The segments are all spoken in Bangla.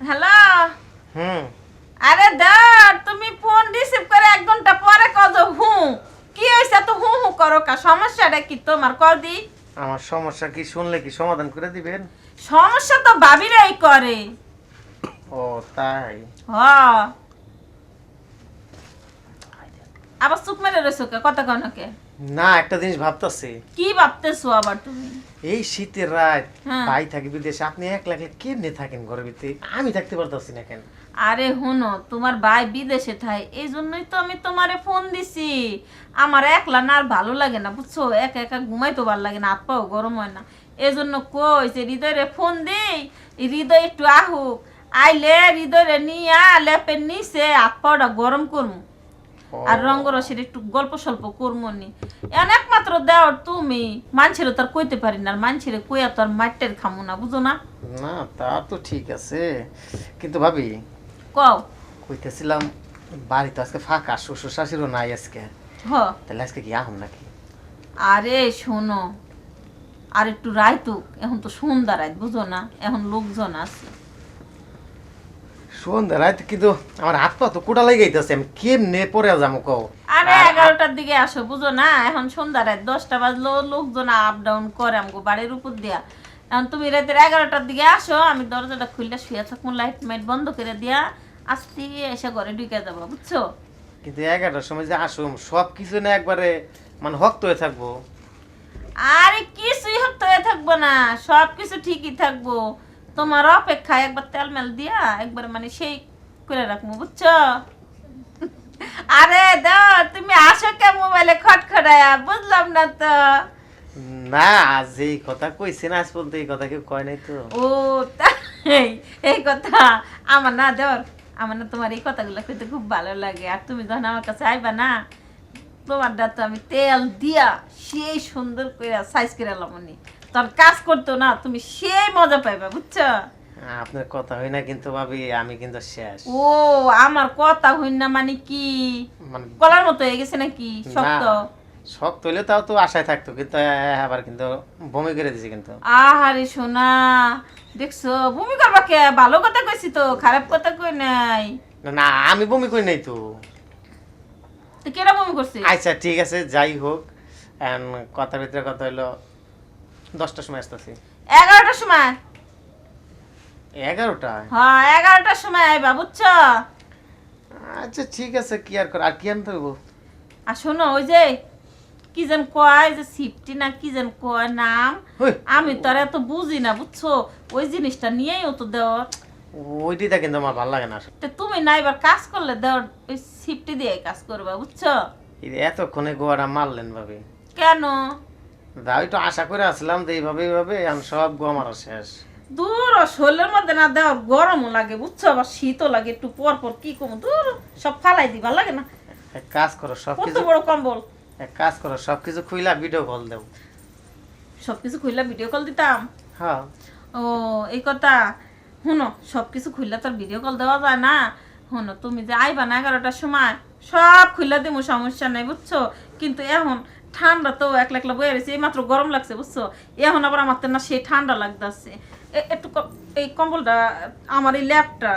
হ্যালো? হুম। আরে দাঁড় তুমি ফোন রিসিভ করে এক ঘণ্টা পরে কজ হু। কি হয়েছে তো হু হু করো কা? সমস্যাটা কি তোমার? কল দি। আমার সমস্যা কি শুনলে কি সমাধান করে দিবেন? সমস্যা তো ভাবিরাই করে। ও তাই। হ। আবার চুপ মেরে রয়েছো কথা কনকে না একটা জিনিস ভাবতেছি। কি ভাবতেছো আবার তুমি? এই শীতের রাত হ্যাঁ। ভাই থাকে বিদেশে আপনি এক লাখ কেমনে থাকেন ঘরের ভিতরে? আমি থাকতে পারতাছি না কেন? আরে হুনো তোমার ভাই বিদেশে থাই এই জন্যই তো আমি তোমারে ফোন দিছি। আমার একলা না আর ভালো লাগে না বুঝছ? একা একা ঘুমাইতে ভালো লাগে না হাত পাও গরম হয় না। এই জন্য কই যে হৃদয়রে ফোন দিই হৃদয় একটু আহুক। আইলে হৃদয়রে নিয়া লেপের নিচে হাত পাওটা গরম করমু। ও, আর রঙ্গরসের একটু গল্প স্বল্প করমু নি। এন একমাত্র দেওয়ার তুমি মানছিরে তো আর কইতে পারি না মানছিরে কইয়া তো আর মাইটের খামু না বুঝো না? না তা তো ঠিক আছে। কিন্তু ভাবি কও। কইতেছিলাম বাড়ি তো আজকে ফাঁকা শ্বশুর শাশুড়ও নাই আজকে। হ। তাহলে আজকে কি আহম নাকি? আরে শোনো আর একটু রাইতুক এখন তো সন্ধ্যা রাত বুঝো না? এখন লোকজন আছে। সন্ধ্যা রাত কিন্তু আমার হাত পা তো কোটা লেগেইতেছে আমি কেমনে পরে যাব কও? আরে এগারোটার দিকে আসো বুঝো না? এখন সন্ধ্যা রাত দশটা বাজলো লোকজন আপ ডাউন করে আমগো বাড়ির উপর দিয়া। এখন তুমি রাতের এগারোটার দিকে আসো আমি দরজাটা খুললে শুয়ে থাকব লাইট মাইট বন্ধ করে দিয়া আস্তে এসে ঘরে ঢুকে যাব বুঝছ? কিন্তু এগারোটার সময় যে আসুম সব কিছু না একবারে মানে হক্ত হয়ে থাকব? আরে কিছুই হতে হয়ে থাকব না সব কিছু ঠিকই থাকব। তোমার অপেক্ষা একবার তেল মেল দিয়া একবার মানে সেই করে রাখব বুঝছ? আরে দাও তুমি আসো কে মোবাইলে খটখটায়া? বুঝলাম না তো। না আজ এই কথা কইছি না আজ পর্যন্ত এই কথা কেউ কয় নাই তো। ও তাই? এই কথা আমার না দেওয়ার আমার না তোমার এই কথাগুলো কইতে খুব ভালো লাগে। আর তুমি যখন আমার কাছে আইবা না তোমারটা তো আমি তেল দিয়া সেই সুন্দর করে সাইজ করে লামনি তোর কাজ করতো না তুমি সেই মজা পাইবা বুঝছ? আপনার কথা হয় না কিন্তু ভাবি আমি কিন্তু শেষ। ও আমার কথা হইন না মানে কি? মানে কলার মতো হয়ে গেছে নাকি? শক্ত? শক্ত হইলে তাও তো আশায় থাকতো কিন্তু আবার কিন্তু বমি করে দিছে কিন্তু। আহারে সোনা দেখছ ভূমি করবা কে? ভালো কথা কইছি তো খারাপ কথা কই নাই। না, আমি বমি করি নাই তো। কেরা বমি করছে আচ্ছা ঠিক আছে যাই হোক। কথার ভিতরে কথা হইল দশটার সময় আসতেছি। এগারোটার সময়? এগারোটা হ্যাঁ এগারোটার সময় আইবা বুঝছ? আচ্ছা ঠিক আছে কি আর কর আর কি আনতে হইব? আর শোনো ওই যে কি যেন কয় যে সিফটি না কি যেন কয় নাম আমি তো আর এত বুঝি না বুঝছ? ওই জিনিসটা নিয়েই ও তো দেওয়ার ওইটিটা কিন্তু আমার ভালো লাগে না তুমি না এবার কাজ করলে দেওয়ার ওই সিফটি দিয়ে কাজ করবা বুঝছ? এতক্ষণে গোয়াটা মারলেন ভাবি। কেন? দাও একটু আশা করে আসলাম যে এইভাবে এইভাবে এখন সব গোয়া মারা শেষ। দূর শরীরের মধ্যে না দেওয়ার গরমও লাগে বুঝছ? আবার শীতও লাগে একটু পর পর কি কম দূর সব ফালাই দিবা লাগে না? এক কাজ করো সব কত কিছু বড় কম্বল? এক কাজ করো সব কিছু খুইলা ভিডিও কল দেও। সব কিছু খুললে ভিডিও কল দিতাম? হ্যাঁ। ও এই কথা। শুনো সব কিছু খুললে তোর ভিডিও কল দেওয়া যায় না। শুনো তুমি যে আইবা না এগারোটার সময় সব খুললে দিমু সমস্যা নাই বুঝছ? কিন্তু এখন ঠান্ডা তো একলা একলা বয়ে রয়েছে এই মাত্র গরম লাগছে বুঝছ? এখন আবার আমার তো না সেই ঠান্ডা লাগতেছে। একটু এই কম্বলটা আমার এই ল্যাপটা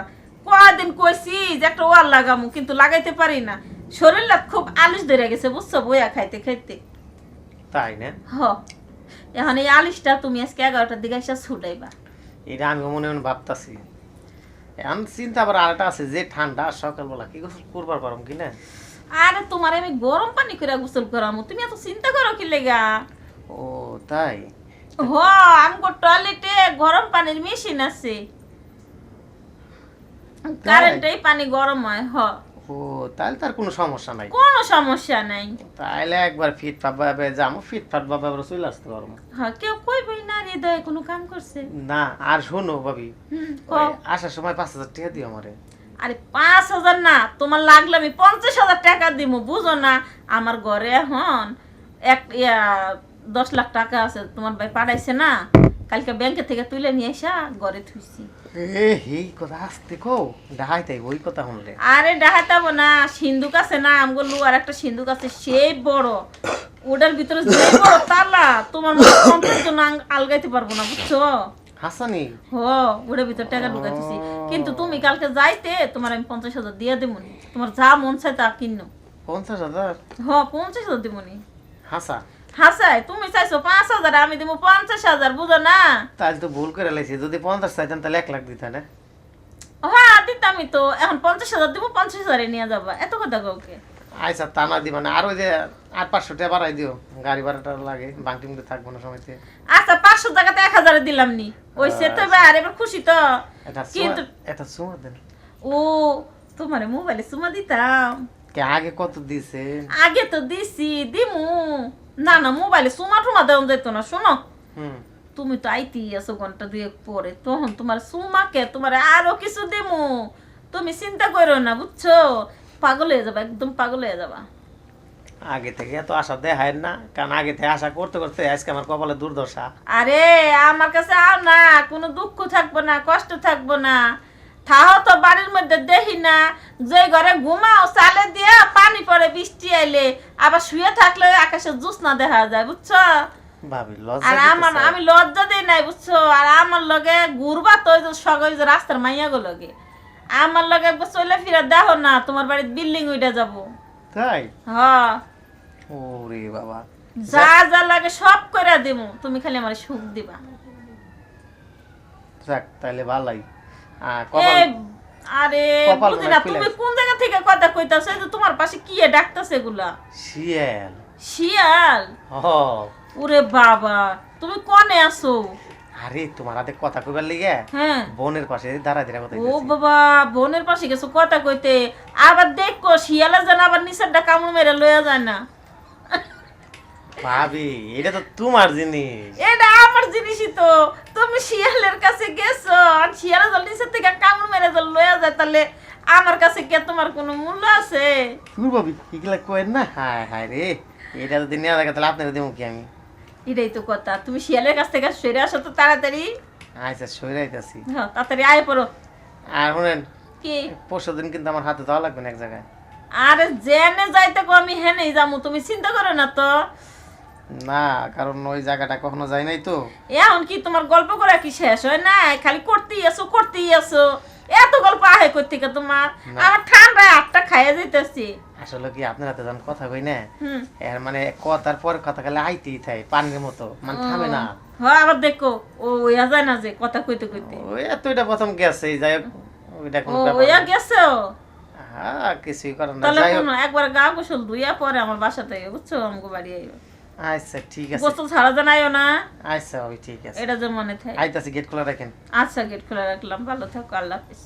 কয়দিন কইছি যে একটা ওয়াল লাগামু কিন্তু লাগাইতে পারি না। শরীরটা খুব আলিশ ধরে গেছে বুঝছ বইয়া খাইতে খাইতে। তাই না? হ। এখন এই আলিশটা তুমি আজকে এগারোটার দিকে এসে ছুটাইবা। এটা আমি মনে মনে ভাবতাছি। এখন চিন্তা আবার আরেকটা আছে যে ঠান্ডা সকালবেলা কি করবার পারম কি না? আরে তোমার আমি গরম পানি করে গোসল করামু তুমি এত চিন্তা করো কি লেগা? ও তাই? হ আমগো টয়লেটে গরম পানির মেশিন আছে। কারেন্টেই পানি গরম হয় হ। ও তাহলে তার কোনো সমস্যা নাই। কোনো সমস্যা নাই। তাইলে একবার ফিট ফাট ভাবে যাব ফিট ফাট ভাবে আবার চলে আসতে পারব হ্যাঁ কেউ কইবই না হৃদয়ে কোনো কাম করছে। না আর শোনো ভাবি। আসার সময় পাঁচ হাজার টাকা দিও আমারে। আরে পাঁচ হাজার না তোমার লাগলে আমি পঞ্চাশ হাজার টাকা দিব বুঝো না? আমার ঘরে এখন এক ইয়া দশ লাখ টাকা আছে তোমার ভাই পাঠাইছে না কালকে ব্যাংকে থেকে তুলে নিয়ে এসা ঘরে থুইছি। এই কথা আসতে কো ডাহাই ওই কথা শুনলে। আরে না সিন্ধুক আছে না আমগো লুয়ার একটা সিন্ধুক আছে সেই বড়। ওটার ভিতরে যে বড় তালা তোমার আলগাইতে পারব না বুঝছ? হাসানি। হ ওটার ভিতরে টাকা ঢুকাইতেছি। কিন্তু তুমি কালকে যাইতে তোমার আমি পঞ্চাশ হাজার দিয়ে দেবো তোমার যা মন চায় তা কিনো। পঞ্চাশ হাজার? হ্যাঁ পঞ্চাশ হাজার দেবো নি হাসা? হাসাই তুমি চাইছো পাঁচ হাজার আমি দেবো পঞ্চাশ হাজার বুঝো না? তাই তো ভুল করে লাইছি যদি পঞ্চাশ তাহলে এক লাখ দিতে না হ্যাঁ দিতামই তো। এখন পঞ্চাশ হাজার দেবো পঞ্চাশ হাজারে নিয়ে যাবা। এত কথা কাউকে আচ্ছা তা না দিবা না আর ওই যে আট পাঁচশো টাকা বাড়াই দিও গাড়ি ভাড়াটা লাগে বাংটি থাকব না সময়তে। আচ্ছা পাঁচশো টাকাতে এক হাজারে দিলাম নি। ওই সে তো আর এবার খুশি তো। এটা কিন্তু এটা সুমা দেন। ও তোমার মোবাইলে সুমা দিতাম। কে আগে কত দিছে? আগে তো দিছি দিমু। না না মোবাইলে সুমা টুমা দেওয়া যেত না শোনো। হুম। তুমি তো আইতি আছো ঘণ্টা দুয়েক পরে তখন তোমার সুমাকে তোমার আরও কিছু দিমু। তুমি চিন্তা করো না বুঝছ? পাগল হয়ে যাবা একদম পাগল হয়ে যাবা। আগে থেকে এত আশা দেখায় না কারণ আগে থেকে আশা করতে করতে আজকে আমার কপালে দুর্দশা। আরে আমার কাছে আও না কোনো দুঃখ থাকব না কষ্ট থাকব না। থাও তো বাড়ির মধ্যে দেখি না যে ঘরে ঘুমাও চালে দিয়ে পানি পড়ে বৃষ্টি আইলে আবার শুয়ে থাকলে আকাশে জ্যোৎস্না দেখা যায় বুঝছ? আর আমার আমি লজ্জা দিই নাই বুঝছ? আর আমার লগে ঘুরবা তো সবাই যে রাস্তার মাইয়া গো লগে। আমার লগে একবার চলে ফিরে দেখো না তোমার বাড়ির বিল্ডিং উইটা যাব। তাই? হ্যাঁ। ওরে বাবা। যা যা লাগে সব করে দিমু তুমি খালি আমার সুখ দিবা। যাক তাহলে ভালাই। আরে কপাল বুঝি না তুমি কোন জায়গা থেকে কথা কইতাছো? এই যে তোমার পাশে কি ডাকতাছে এগুলা? শিয়াল। শিয়াল? হ। ওরে বাবা তুমি কনে আছো? আরে তোমার হাতে কথা কইবার লিগে হ্যাঁ। বোনের পাশে দাঁড়া দিরা কথা ও বাবা বোনের পাশে গেছো কথা কইতে। আবার দেখো শিয়ালে যেন আবার নিচেরটা কামড় মেরে লইয়া যায় না। ভাবি এটা তো তোমার জিনিস। এটা আমার জিনিসই তো। তুমি শিয়ালের কাছে গেছো আর শিয়ালে জল নিচের থেকে কামড় মেরে জল লইয়া যায় তাহলে আমার কাছে কে তোমার কোনো মূল্য আছে? তুই ভাবি এগুলা কয়েন না? হায় হায় রে এটা যদি নেওয়া থাকে তাহলে আপনার দেবো কি আমি? এটাই তো কথা। তুমি শিয়ালের কাছ থেকে সরে আসো তো তাড়াতাড়ি। আচ্ছা সইরাইতেছি হ্যাঁ তাড়াতাড়ি আয় পড়ো। আর শুনেন কি? পরশু দিন কিন্তু আমার হাতে দেওয়া লাগবে না এক জায়গায়। আরে জেনে যাইতে গো আমি হেনেই যামু তুমি চিন্তা করো না তো। না কারণ ওই জায়গাটা কখনো যাই নাই তো। এখন কি তোমার গল্প করা কি শেষ হয় না খালি করতেই আছো করতেই আছো। এত গল্প আহে করতে তোমার? আমার ঠান্ডায় আটটা খাইয়া যাইতেছি। আসলে কি আপনার হাতে যখন কথা কই না? এর মানে কথার পর কথা খালি আইতেই থাকে পানির মতো মানে থামে না। হ্যাঁ আবার দেখো ও ওইয়া যায় না যে কথা কইতে কইতে। ওই এত এটা প্রথম গেছে যাই ওইটা ও কোনো ব্যাপার ওইয়া না। গেছো হ্যাঁ কিছুই করার না যাই হোক। একবার গা গোসল ধুইয়া পরে আমার বাসাতে বুঝছ আমাকে বাড়ি আইও আচ্ছা ঠিক আছে। গোসল ছাড়া জানাইও না। আচ্ছা ওই ঠিক আছে। এটা যে মনে থাকে। আইতাছি গেট খোলা রাখেন। আচ্ছা গেট খোলা রাখলাম ভালো থাকো আল্লাহ হাফিজ।